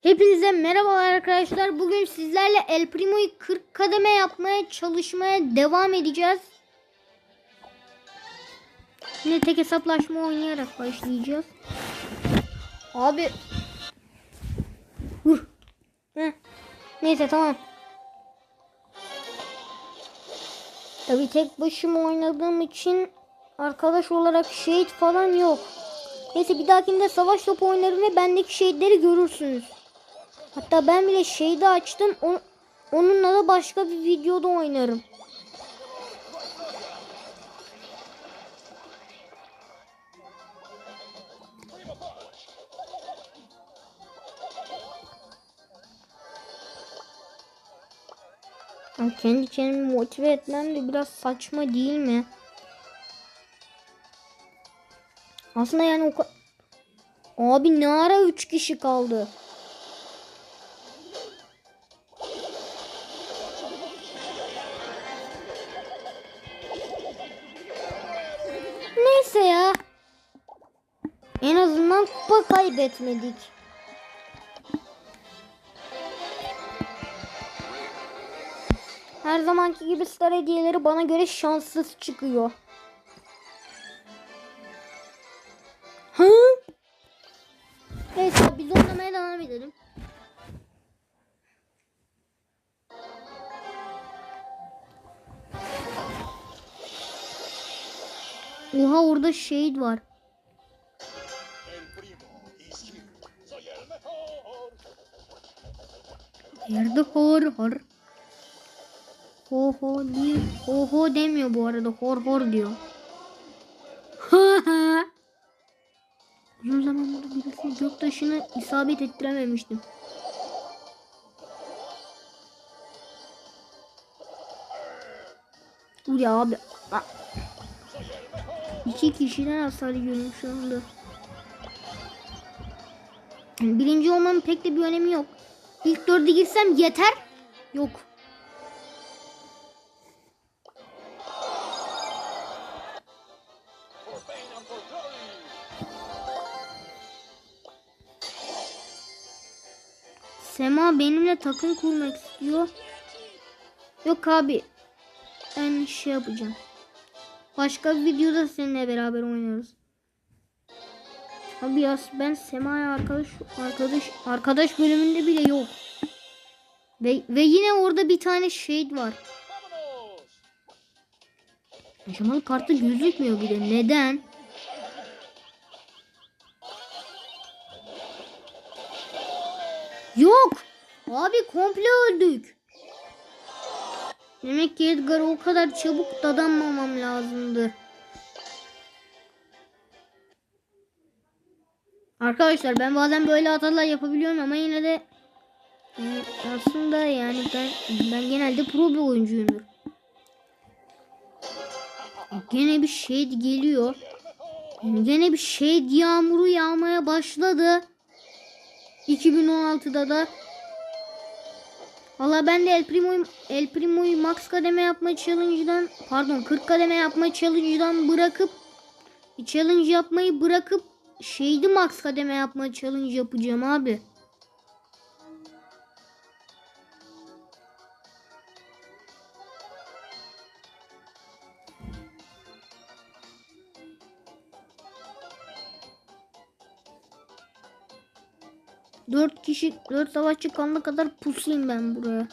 Hepinize merhabalar arkadaşlar. Bugün sizlerle El Primo'yu 40 kademe yapmaya çalışmaya devam edeceğiz. Yine tek hesaplaşma oynayarak başlayacağız. Abi. Vur. Neyse tamam. Tabi tek başıma oynadığım için arkadaş olarak şehit falan yok. Neyse bir dahakinde savaş topu oynarım ve bendeki şehitleri görürsünüz. Hatta ben bile şeyde açtım. O, onunla da başka bir videoda oynarım. Kendi kendimi motive etmem de biraz saçma değil mi? Aslında yani o Abi ne ara 3 kişi kaldı? En azından kupa kaybetmedik. Her zamanki gibi star hediyeleri bana göre şanssız çıkıyor. Hı? Neyse biz oynamaya devam edelim. Oha orada şehit var. Yerde hor hor. Ho ho değil. Ho ho demiyor bu arada. Hor hor diyor. Uzun zamandır birisi göktaşını isabet ettirememiştim. Dur ya abi. Aa. İki kişiden hasar yiyorum şu anda. Birinci olmanın pek de bir önemi yok. İlk dörde girsem yeter. Yok. Sema benimle takım kurmak istiyor. Yok abi. Ben şey yapacağım. Başka bir videoda seninle beraber oynarız. Abi ya ben Sema'ya arkadaş arkadaş arkadaş bölümünde bile yok. Ve, ve yine orada bir tane shade var. Yaşamalı kartı gözükmüyor bir de. Neden? Yok. Abi komple öldük. Demek ki Edgar'a o kadar çabuk dadanmamam lazımdı. Arkadaşlar ben bazen böyle hatalar yapabiliyorum ama yine de e, aslında yani ben ben genelde pro bir oyuncuyumdur. Gene bir şey geliyor. Gene bir şey yağmuru yağmaya başladı. 2016'da da Valla ben de El Primo'yu El Primo'yu max kademe yapma challenge'dan pardon 40 kademe yapma challenge'dan bırakıp challenge yapmayı bırakıp şeydi max kademe yapma challenge yapacağım abi. Dört kişi, dört savaşçı kanına kadar pusayım ben buraya.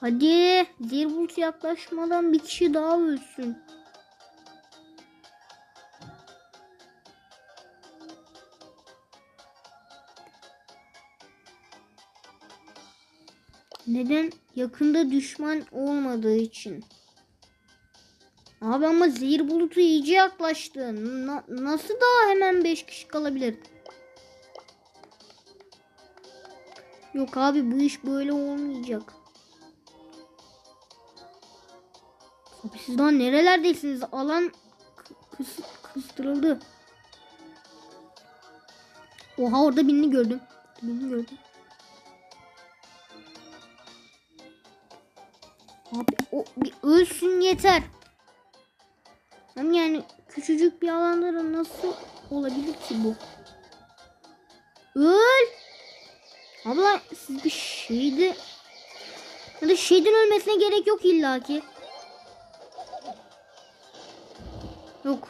Hadi Zirbuls yaklaşmadan bir kişi daha ölsün. Neden? Yakında düşman olmadığı için. Abi ama zehir bulutu iyice yaklaştı. Na- nasıl daha hemen 5 kişi kalabilir? Yok abi bu iş böyle olmayacak. Abi siz daha nerelerdesiniz? Alan kıs kıstırıldı. Oha orada birini gördüm. Birini gördüm. Abi o bir ölsün yeter. Hem yani küçücük bir alanda da nasıl olabilir ki bu? Abla siz bir şeydi ya da şeyden ölmesine gerek yok illaki. Yok.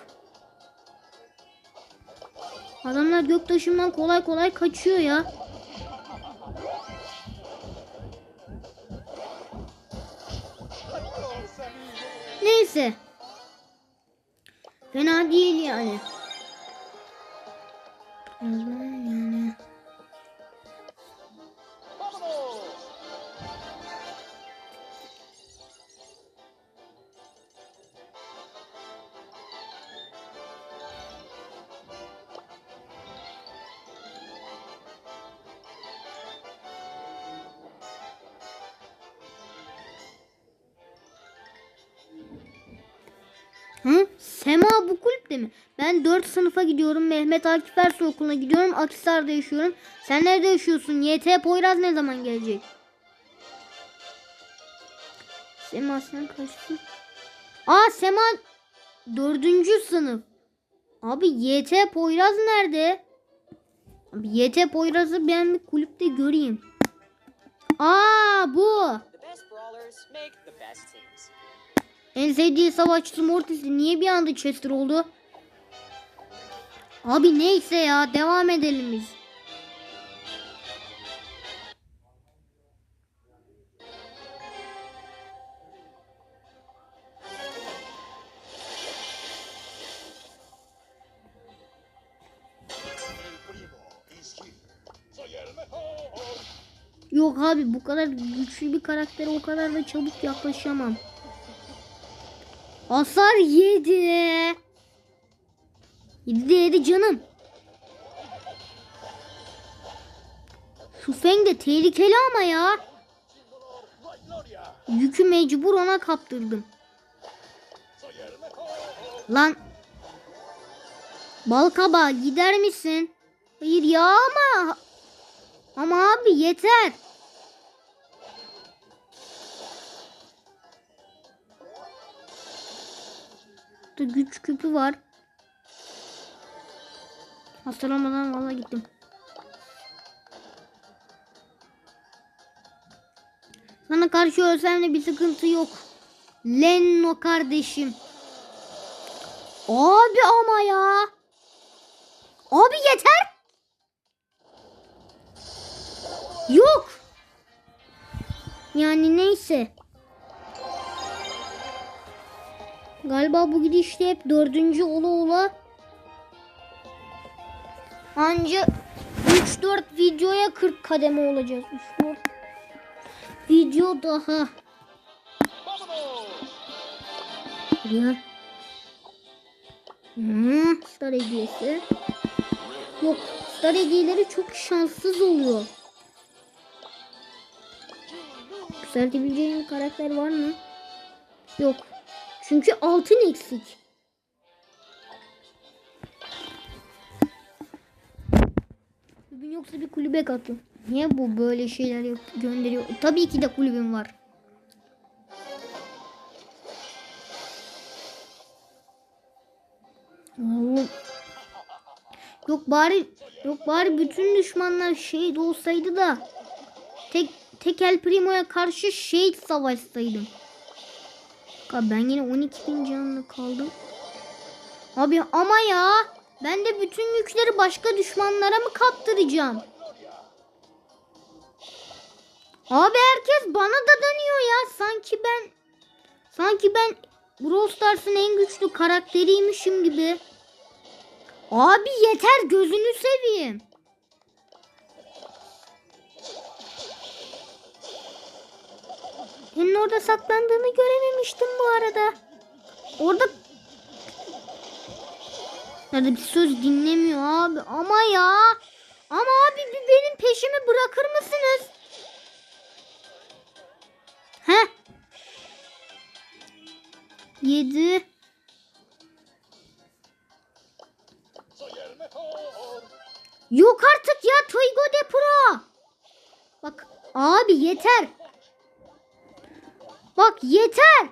Adamlar göktaşından kolay kolay kaçıyor ya. Neyse. Fena değil yani. Mi? Ben 4 sınıfa gidiyorum. Mehmet Akif Ersoy okuluna gidiyorum. Akhisar'da yaşıyorum. Sen nerede yaşıyorsun? YT Poyraz ne zaman gelecek? Sema sen kaçtın? Aa Sema 4. sınıf. Abi YT Poyraz nerede? Abi YT Poyraz'ı ben bir kulüpte göreyim. Aa bu. En sevdiği savaşçısı Mortis'li niye bir anda Chester oldu? Abi neyse ya devam edelim biz. Yok abi bu kadar güçlü bir karaktere o kadar da çabuk yaklaşamam. Hasar yedi. Yedi de yedi canım. Şu Feng de tehlikeli ama ya. Yükü mecbur ona kaptırdım. Lan. Balkaba gider misin? Hayır ya ama. Ama abi yeter. Burada güç küpü var. Hastalamadan valla gittim. Sana karşı ölsem de bir sıkıntı yok. Lenno kardeşim. Abi ama ya. Abi yeter. Yok. Yani neyse. Galiba bu gidişte hep dördüncü ola ola anca 3-4 videoya 40 kademe olacağız. 3-4 video daha. Ya. Hmm, star hediyesi. Yok star hediyeleri çok şanssız oluyor. Yükseltebileceğim karakter var mı? Yok. Çünkü altın eksik. Yoksa bir kulübe katıl. Niye bu böyle şeyler gönderiyor? Tabii ki de kulübüm var. Oğlum. Yok bari yok bari bütün düşmanlar şehit olsaydı da tek tek El Primo'ya karşı şehit savaşsaydım. Ben yine 12 bin canlı kaldım. Abi ama ya ben de bütün yükleri başka düşmanlara mı kaptıracağım? Abi herkes bana da dönüyor ya. Sanki ben sanki ben Brawl Stars'ın en güçlü karakteriymişim gibi. Abi yeter gözünü seveyim. Senin orada saklandığını görememiştim bu arada. Orada Nerede bir söz dinlemiyor abi ama ya. Ama abi bir benim peşimi bırakır mısınız? He? Yedi. Yok artık ya Toygo de Pro. Bak abi yeter. Bak yeter.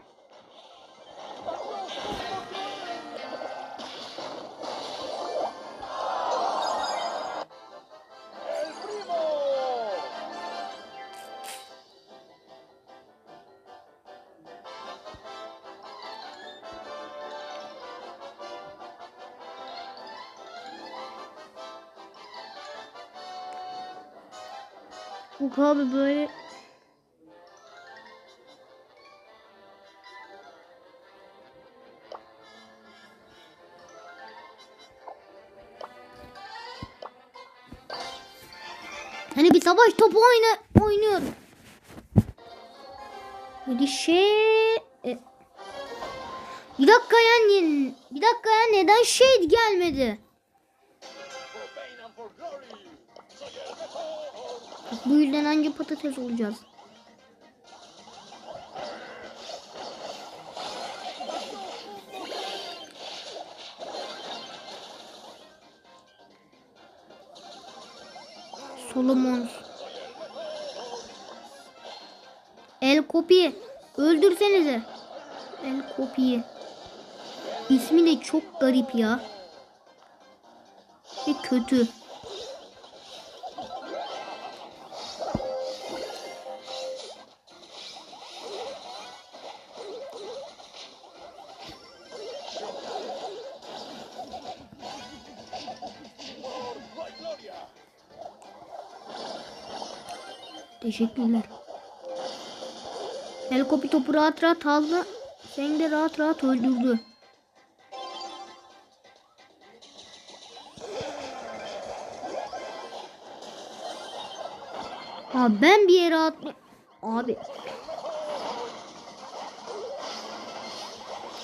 Yok abi böyle Hani bir savaş topu oyna oynuyorum. Bir şey e, bir dakika ya bir dakika ya neden şey gelmedi? Bu yüzden anca patates olacağız. Solomon. El Kopi. Öldürsenize. El Kopi'yi. İsmi de çok garip ya. Ve kötü. Teşekkürler. Helikopter rahat rahat aldı. Seni de rahat rahat öldürdü. Abi ben bir yere atla... Abi.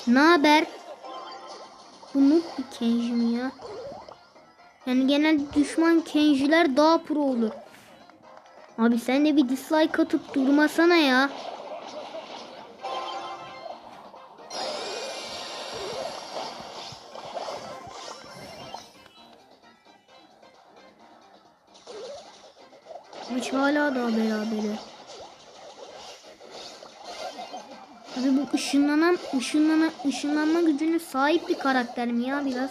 Ne haber? Bu noob bir Kenji mi ya? Yani genelde düşman Kenjiler daha pro olur. Abi sen de bir dislike atıp durmasana ya. Maç hala daha berabere. Abi bu ışınlanan, ışınlanan, ışınlanma gücüne sahip bir karakter mi ya biraz?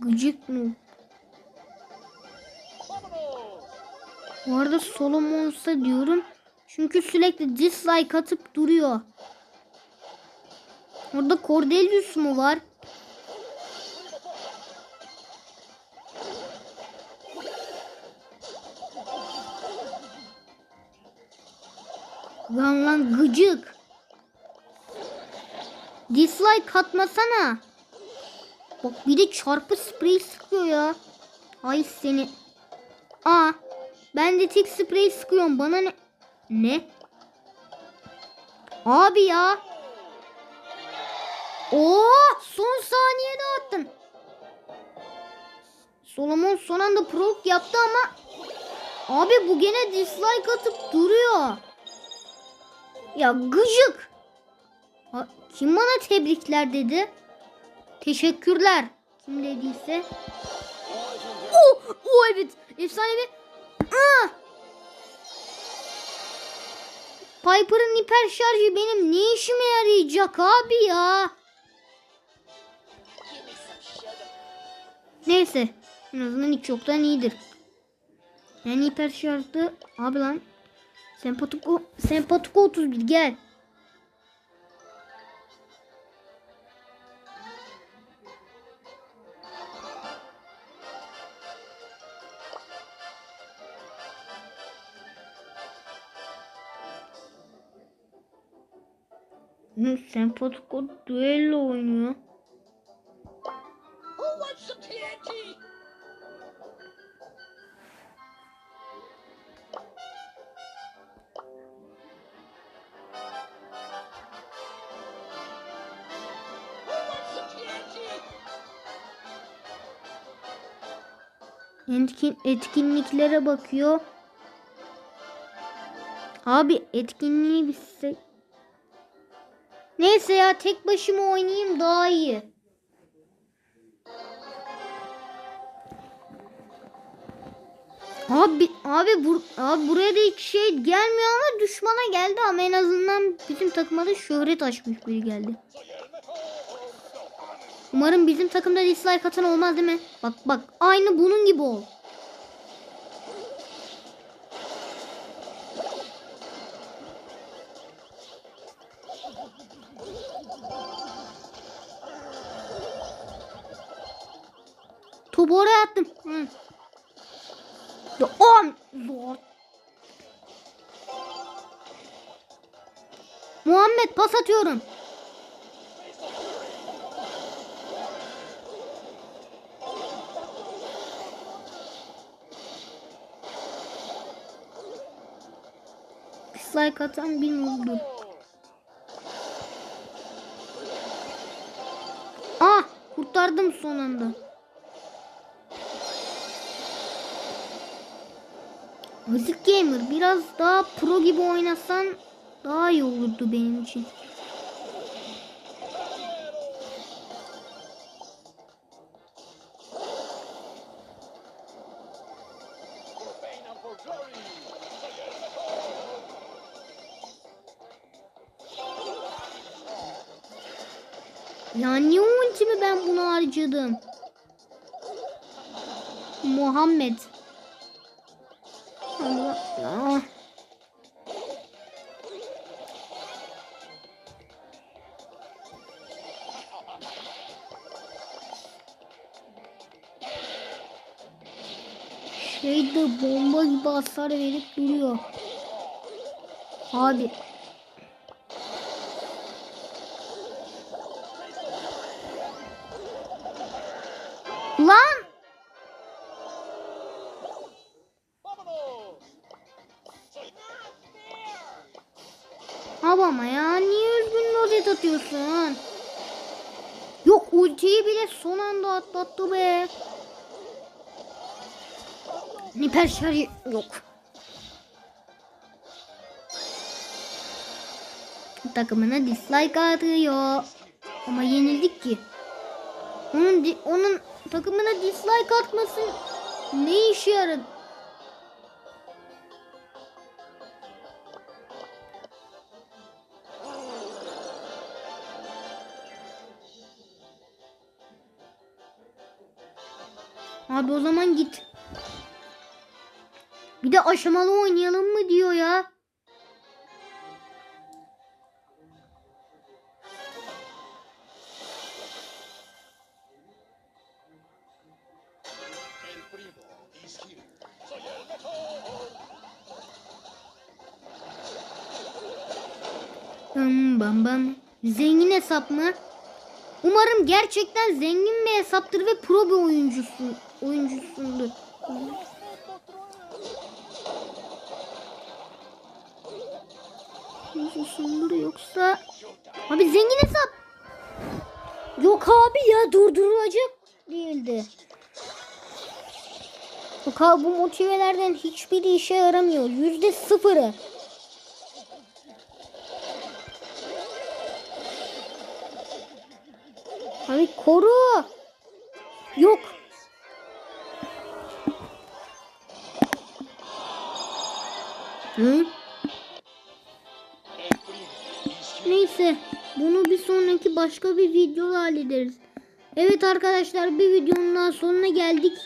Gıcık mı? Bu arada Solomon'sa diyorum. Çünkü sürekli dislike atıp duruyor. Orada Cordelius mu var? Lan lan gıcık. Dislike atmasana. Bak bir de çarpı sprey sıkıyor ya. Ay seni. Aa ben de tek sprey sıkıyorum. Bana ne? Ne? Abi ya. Oo son saniyede attın. Solomon son anda prok yaptı ama abi bu gene dislike atıp duruyor. Ya gıcık. Ha, kim bana tebrikler dedi? Teşekkürler. Kim dediyse. Oh, oh evet. Efsanevi. Ah! Piper'ın hiper şarjı benim ne işime yarayacak abi ya? Neyse. En azından hiç yoktan iyidir. Yani hiper şarjlı. Abi lan. Sempatiko, sempatiko 31 gel. Hı, Sempatiko duello oynuyor. TNT? Etkin, etkinliklere bakıyor. Abi etkinliği bitse... Neyse ya tek başıma oynayayım daha iyi. Abi abi bur abi buraya da hiç şey gelmiyor ama düşmana geldi ama en azından bizim takıma da şöhret açmış biri geldi. Umarım bizim takımda dislike atan olmaz değil mi? Bak bak aynı bunun gibi ol. Topu oraya attım. Hı. Ya am zor. Muhammed pas atıyorum. Dislike atan bilmiyordur. Ah kurtardım son anda. Biraz daha pro gibi oynasan daha iyi olurdu benim için. Ya niye ultimi ben buna harcadım? Muhammed. Ah. Şeyde bomba gibi hasar verip duruyor. Abi. Niper şarjı yok. Takımına dislike atıyor. Ama yenildik ki. Onun onun takımına dislike atması ne işe yaradı? Abi o zaman git. Aşamalı oynayalım mı diyor ya. Bam bam bam. Zengin hesap mı? Umarım gerçekten zengin bir hesaptır ve pro bir oyuncusu oyuncusundur. Oyuncusundur yoksa Abi zengin hesap. Yok abi ya durdurulacak değildi. Yok abi bu motivelerden hiçbiri işe yaramıyor. Yüzde sıfırı. Abi koru. Yok. Hı? Başka bir videoda hallederiz. Evet arkadaşlar bir videonun daha sonuna geldik.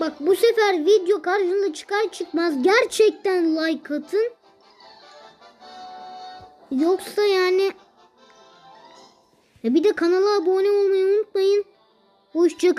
Bak bu sefer video karşınıza çıkar çıkmaz gerçekten like atın. Yoksa yani E bir de kanala abone olmayı unutmayın. Hoşçakalın.